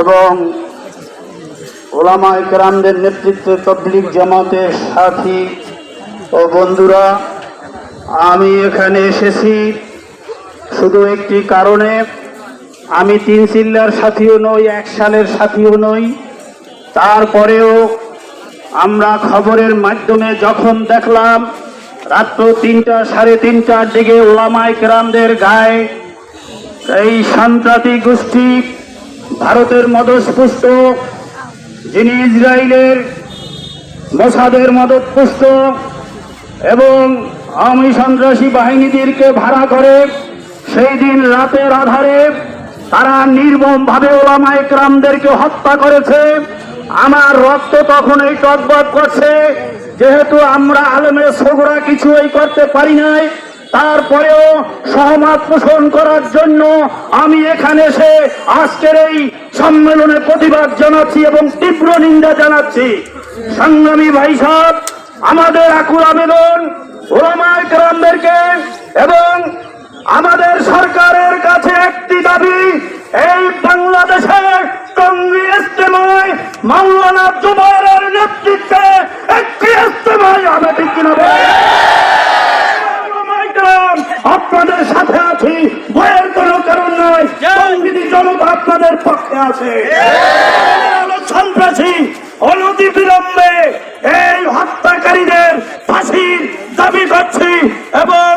এবং ওলামা একরামদের নেতৃত্বে তবলিক জামাতের সাথী ও বন্ধুরা, আমি এখানে এসেছি শুধু একটি কারণে। আমি তিন চিল্লার সাথীও নই, এক সালের সাথীও নই। তারপরেও আমরা খবরের মাধ্যমে যখন দেখলাম, রাত্র তিনটা সাড়ে তিনটার দিকে ওলামায় কেরামদের গায়ে এই সন্ত্রাসী গোষ্ঠী ভারতের মদস্পুষ্ট যিনি ইসরায়েলের মোসাদের মদতপুষ্ট এবং আওয়ামী সন্ত্রাসী বাহিনীদেরকে ভাড়া করে, সেই দিন রাতের আধারে তারা নির্মমভাবে ওলামা একরামদেরকে হত্যা করেছে। আমার রক্ত তখন এই টকবক করছে, যেহেতু আমরা আলেমের সগরা কিছুই করতে পারি নাই তারপরেও সহমত পোষণ করার জন্য আমি এখানে এসে আজকের এই সম্মেলনে প্রতিবাদ জানাচ্ছি এবং তীব্র নিন্দা জানাচ্ছি। সংগ্রামী ভাই সাহেব, আমাদের আকুল আবেদন, ওলামায় গ্রামদেরকে এবং আমাদের সরকারের কাছে একটি দাবি এই বাংলাদেশে টঙ্গি ইস্তেমায় মাওলানা জুবাইরের নেতৃত্বে একটি ইস্তেমায় হবে ঠিক কিনা বলেন? ওলামায়ে-কেরাম, আপনাদের সাথে আছি ভয়ের কোনো কারণ নয় সংবিধি জনতা আপনাদের পক্ষে আছে। সন্ত্রাসী অনতি বিলম্বে এই হত্যাকারীদের ফাঁসির দাবি করছি এবং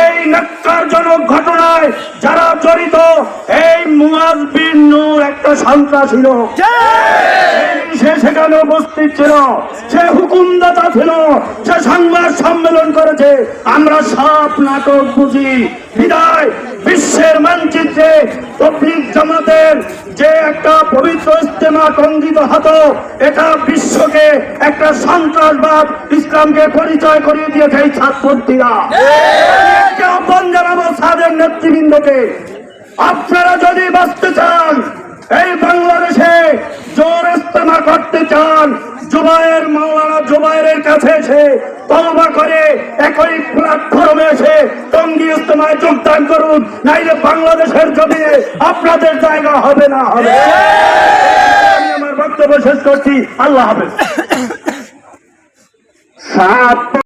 এই নক্কারজনক ঘটনায় যারা জড়িত এই মুয়াজ বিন নূর একটা সন্ত্রাসী লোক। সে সেখানে উপস্থিত ছিল সে হুকুমদাতা ছিল সে সংবাদ সম্মেলন করেছে, আমরা সব নাটক বুঝি। বিদায়, বিশ্বের মানচিত্রে তবলিগ জামাতের যে একটা পবিত্র ইস্তেমা কঙ্গিত হতো, এটা বিশ্বকে একটা সন্ত্রাসবাদ ইসলামকে পরিচয় করিয়ে দিয়েছে এই ছাত্রীরা আহ্বান জানাব সাদের নেতৃবৃন্দকে। আপনারা যদি বাঁচতে চান এই বাংলাদেশে জোর ইস্তেমা করতে চান, জুবাইর মাওলানা জুবাইরের কাছে এসে তলবা করে একই প্ল্যাটফর্মে এসে টঙ্গি ইস্তেমায় যোগদান করুন, নাইলে বাংলাদেশের জমিনে আপনাদের জায়গা হবে না, হবে আমি আমার বক্তব্য শেষ করছি, আল্লাহ হাফেজ। সাত